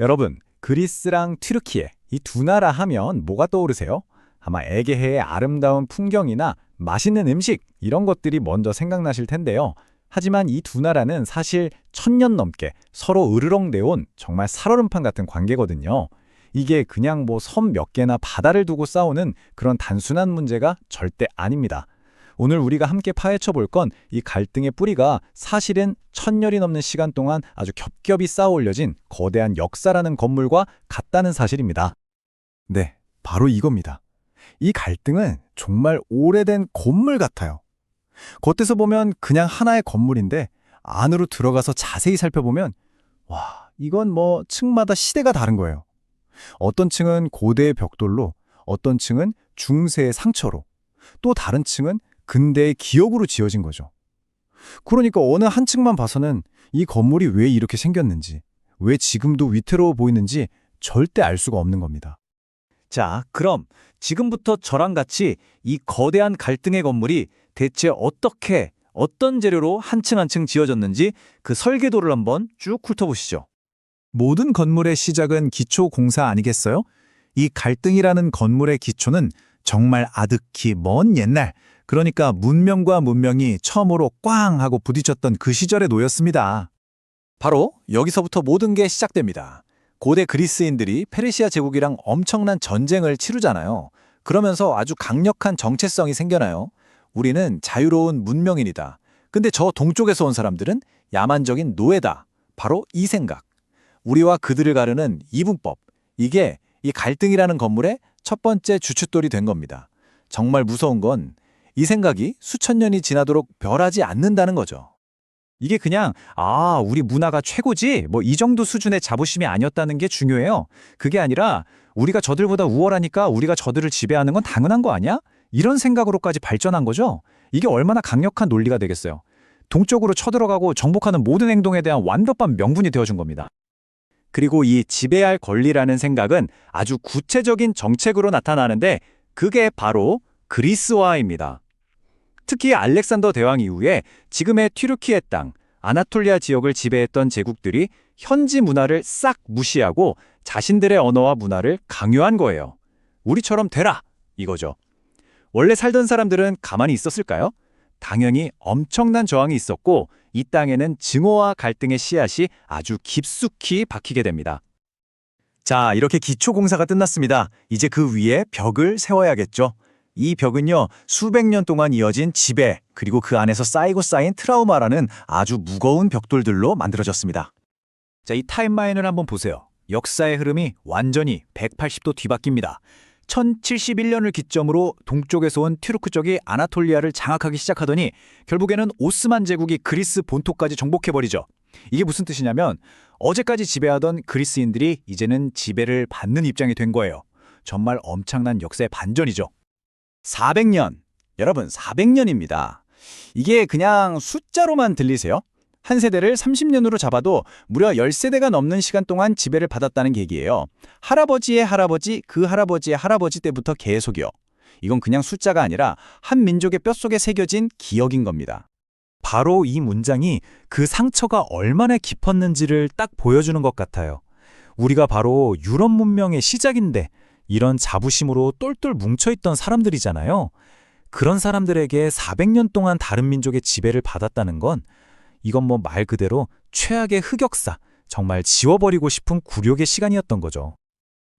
여러분, 그리스랑 튀르키예 이 두 나라 하면 뭐가 떠오르세요? 아마 에게해의 아름다운 풍경이나 맛있는 음식 이런 것들이 먼저 생각나실 텐데요. 하지만 이 두 나라는 사실 천년 넘게 서로 으르렁대온 정말 살얼음판 같은 관계거든요. 이게 그냥 뭐 섬 몇 개나 바다를 두고 싸우는 그런 단순한 문제가 절대 아닙니다. 오늘 우리가 함께 파헤쳐 볼 건 이 갈등의 뿌리가 사실은 천년이 넘는 시간 동안 아주 겹겹이 쌓아 올려진 거대한 역사라는 건물과 같다는 사실입니다. 네, 바로 이겁니다. 이 갈등은 정말 오래된 건물 같아요. 겉에서 보면 그냥 하나의 건물인데 안으로 들어가서 자세히 살펴보면 와, 이건 뭐 층마다 시대가 다른 거예요. 어떤 층은 고대의 벽돌로, 어떤 층은 중세의 상처로, 또 다른 층은 근대의 기억으로 지어진 거죠. 그러니까 어느 한 층만 봐서는 이 건물이 왜 이렇게 생겼는지, 왜 지금도 위태로워 보이는지 절대 알 수가 없는 겁니다. 자, 그럼 지금부터 저랑 같이 이 거대한 갈등의 건물이 대체 어떻게, 어떤 재료로 한 층 한 층 지어졌는지 그 설계도를 한번 쭉 훑어보시죠. 모든 건물의 시작은 기초 공사 아니겠어요? 이 갈등이라는 건물의 기초는 정말 아득히 먼 옛날, 그러니까 문명과 문명이 처음으로 꽝 하고 부딪혔던 그 시절에 놓였습니다. 바로 여기서부터 모든 게 시작됩니다. 고대 그리스인들이 페르시아 제국이랑 엄청난 전쟁을 치르잖아요. 그러면서 아주 강력한 정체성이 생겨나요. 우리는 자유로운 문명인이다. 근데 저 동쪽에서 온 사람들은 야만적인 노예다. 바로 이 생각. 우리와 그들을 가르는 이분법. 이게 이 갈등이라는 건물의 첫 번째 주춧돌이 된 겁니다. 정말 무서운 건 이 생각이 수천 년이 지나도록 변하지 않는다는 거죠. 이게 그냥 아, 우리 문화가 최고지 뭐 이 정도 수준의 자부심이 아니었다는 게 중요해요. 그게 아니라 우리가 저들보다 우월하니까 우리가 저들을 지배하는 건 당연한 거 아니야? 이런 생각으로까지 발전한 거죠. 이게 얼마나 강력한 논리가 되겠어요. 동쪽으로 쳐들어가고 정복하는 모든 행동에 대한 완벽한 명분이 되어준 겁니다. 그리고 이 지배할 권리라는 생각은 아주 구체적인 정책으로 나타나는데 그게 바로 그리스화입니다. 특히 알렉산더 대왕 이후에 지금의 튀르키예 땅, 아나톨리아 지역을 지배했던 제국들이 현지 문화를 싹 무시하고 자신들의 언어와 문화를 강요한 거예요. 우리처럼 되라! 이거죠. 원래 살던 사람들은 가만히 있었을까요? 당연히 엄청난 저항이 있었고 이 땅에는 증오와 갈등의 씨앗이 아주 깊숙이 박히게 됩니다. 자, 이렇게 기초 공사가 끝났습니다. 이제 그 위에 벽을 세워야겠죠. 이 벽은요, 수백 년 동안 이어진 지배, 그리고 그 안에서 쌓이고 쌓인 트라우마라는 아주 무거운 벽돌들로 만들어졌습니다. 자, 이 타임라인을 한번 보세요. 역사의 흐름이 완전히 180도 뒤바뀝니다. 1071년을 기점으로 동쪽에서 온 튀르크 쪽이 아나톨리아를 장악하기 시작하더니 결국에는 오스만 제국이 그리스 본토까지 정복해버리죠. 이게 무슨 뜻이냐면 어제까지 지배하던 그리스인들이 이제는 지배를 받는 입장이 된 거예요. 정말 엄청난 역사의 반전이죠. 400년. 여러분, 400년입니다. 이게 그냥 숫자로만 들리세요? 한 세대를 30년으로 잡아도 무려 10세대가 넘는 시간 동안 지배를 받았다는 계기예요. 할아버지의 할아버지, 그 할아버지의 할아버지 때부터 계속이요. 이건 그냥 숫자가 아니라 한 민족의 뼛속에 새겨진 기억인 겁니다. 바로 이 문장이 그 상처가 얼마나 깊었는지를 딱 보여주는 것 같아요. 우리가 바로 유럽 문명의 시작인데 이런 자부심으로 똘똘 뭉쳐있던 사람들이잖아요. 그런 사람들에게 400년 동안 다른 민족의 지배를 받았다는 건 이건 뭐 말 그대로 최악의 흑역사, 정말 지워버리고 싶은 굴욕의 시간이었던 거죠.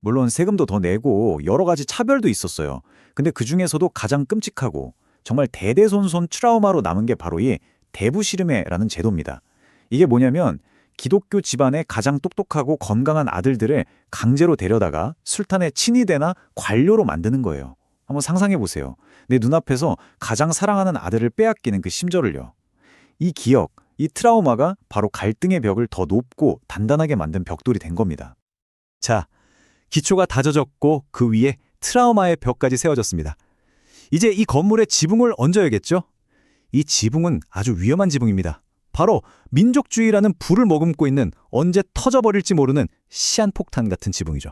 물론 세금도 더 내고 여러 가지 차별도 있었어요. 근데 그 중에서도 가장 끔찍하고 정말 대대손손 트라우마로 남은 게 바로 이 대부시르메라는 제도입니다. 이게 뭐냐면 기독교 집안의 가장 똑똑하고 건강한 아들들을 강제로 데려다가 술탄의 친위대나 관료로 만드는 거예요. 한번 상상해 보세요. 내 눈앞에서 가장 사랑하는 아들을 빼앗기는 그 심절을요. 이 기억, 이 트라우마가 바로 갈등의 벽을 더 높고 단단하게 만든 벽돌이 된 겁니다. 자, 기초가 다져졌고 그 위에 트라우마의 벽까지 세워졌습니다. 이제 이 건물에 지붕을 얹어야겠죠? 이 지붕은 아주 위험한 지붕입니다. 바로 민족주의라는 불을 머금고 있는 언제 터져버릴지 모르는 시한폭탄 같은 지붕이죠.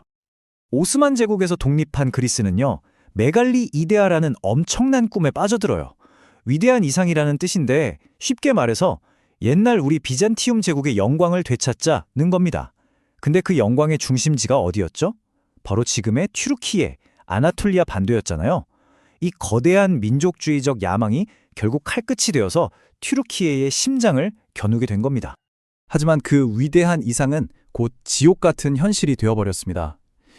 오스만 제국에서 독립한 그리스는요, 메갈리 이데아라는 엄청난 꿈에 빠져들어요. 위대한 이상이라는 뜻인데 쉽게 말해서 옛날 우리 비잔티움 제국의 영광을 되찾자는 겁니다. 근데 그 영광의 중심지가 어디였죠? 바로 지금의 튀르키예, 아나톨리아 반도였잖아요. 이 거대한 민족주의적 야망이 결국 칼끝이 되어서 튀르키예의 심장을 겨누게 된 겁니다. 하지만 그 위대한 이상은 곧 지옥 같은 현실이 되어버렸습니다.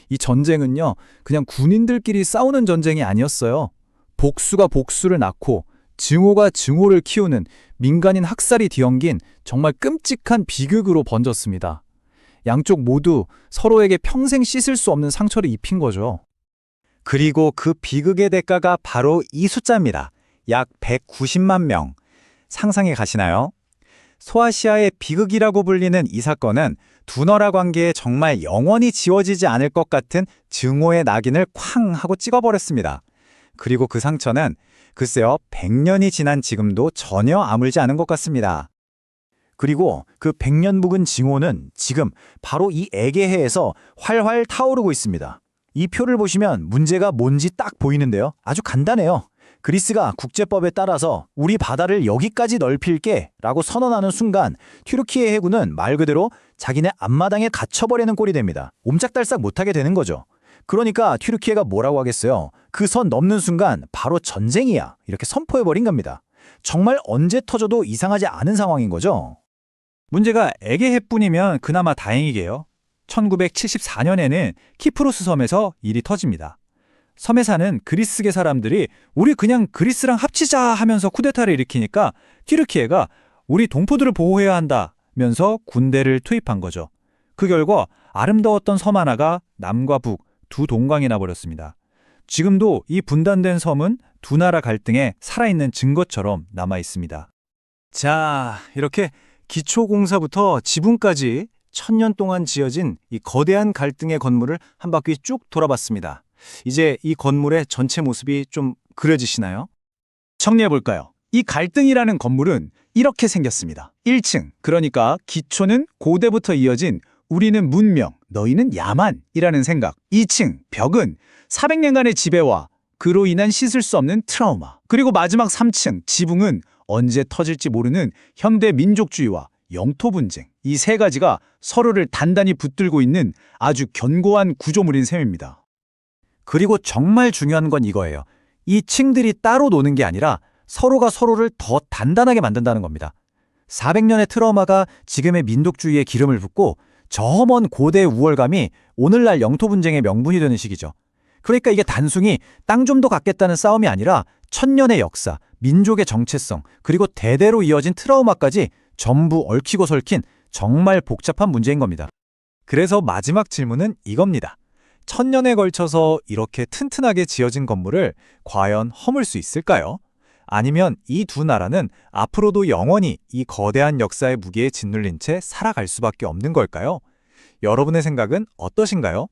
이 전쟁은요, 그냥 군인들끼리 싸우는 전쟁이 아니었어요. 복수가 복수를 낳고 증오가 증오를 키우는 민간인 학살이 뒤엉긴 정말 끔찍한 비극으로 번졌습니다. 양쪽 모두 서로에게 평생 씻을 수 없는 상처를 입힌 거죠. 그리고 그 비극의 대가가 바로 이 숫자입니다. 약 190만 명. 상상해 가시나요? 소아시아의 비극이라고 불리는 이 사건은 두 나라 관계에 정말 영원히 지워지지 않을 것 같은 증오의 낙인을 쾅 하고 찍어버렸습니다. 그리고 그 상처는 글쎄요, 100년이 지난 지금도 전혀 아물지 않은 것 같습니다. 그리고 그 100년 묵은 징후는 지금 바로 이 에게해에서 활활 타오르고 있습니다. 이 표를 보시면 문제가 뭔지 딱 보이는데요. 아주 간단해요. 그리스가 국제법에 따라서 우리 바다를 여기까지 넓힐게 라고 선언하는 순간 튀르키예 해군은 말 그대로 자기네 앞마당에 갇혀버리는 꼴이 됩니다. 옴짝달싹 못하게 되는 거죠. 그러니까 튀르키예가 뭐라고 하겠어요? 그 선 넘는 순간 바로 전쟁이야 이렇게 선포해버린 겁니다. 정말 언제 터져도 이상하지 않은 상황인 거죠. 문제가 에게해뿐이면 그나마 다행이게요. 1974년에는 키프로스 섬에서 일이 터집니다. 섬에 사는 그리스계 사람들이 우리 그냥 그리스랑 합치자 하면서 쿠데타를 일으키니까 튀르키예가 우리 동포들을 보호해야 한다면서 군대를 투입한 거죠. 그 결과 아름다웠던 섬 하나가 남과 북 두 동강이 나버렸습니다. 지금도 이 분단된 섬은 두 나라 갈등에 살아있는 증거처럼 남아 있습니다. 자, 이렇게 기초공사부터 지붕까지 천년 동안 지어진 이 거대한 갈등의 건물을 한 바퀴 쭉 돌아봤습니다. 이제 이 건물의 전체 모습이 좀 그려지시나요? 정리해 볼까요? 이 갈등이라는 건물은 이렇게 생겼습니다. 1층, 그러니까 기초는 고대부터 이어진 우리는 문명, 너희는 야만이라는 생각. 2층, 벽은 400년간의 지배와 그로 인한 씻을 수 없는 트라우마. 그리고 마지막 3층, 지붕은 언제 터질지 모르는 현대 민족주의와 영토 분쟁. 이 세 가지가 서로를 단단히 붙들고 있는 아주 견고한 구조물인 셈입니다. 그리고 정말 중요한 건 이거예요. 이 층들이 따로 노는 게 아니라 서로가 서로를 더 단단하게 만든다는 겁니다. 400년의 트라우마가 지금의 민족주의에 기름을 붓고 저 먼 고대 우월감이 오늘날 영토 분쟁의 명분이 되는 시기죠. 그러니까 이게 단순히 땅 좀 더 갖겠다는 싸움이 아니라 천년의 역사, 민족의 정체성, 그리고 대대로 이어진 트라우마까지 전부 얽히고 설킨 정말 복잡한 문제인 겁니다. 그래서 마지막 질문은 이겁니다. 천년에 걸쳐서 이렇게 튼튼하게 지어진 건물을 과연 허물 수 있을까요? 아니면 이 두 나라는 앞으로도 영원히 이 거대한 역사의 무게에 짓눌린 채 살아갈 수밖에 없는 걸까요? 여러분의 생각은 어떠신가요?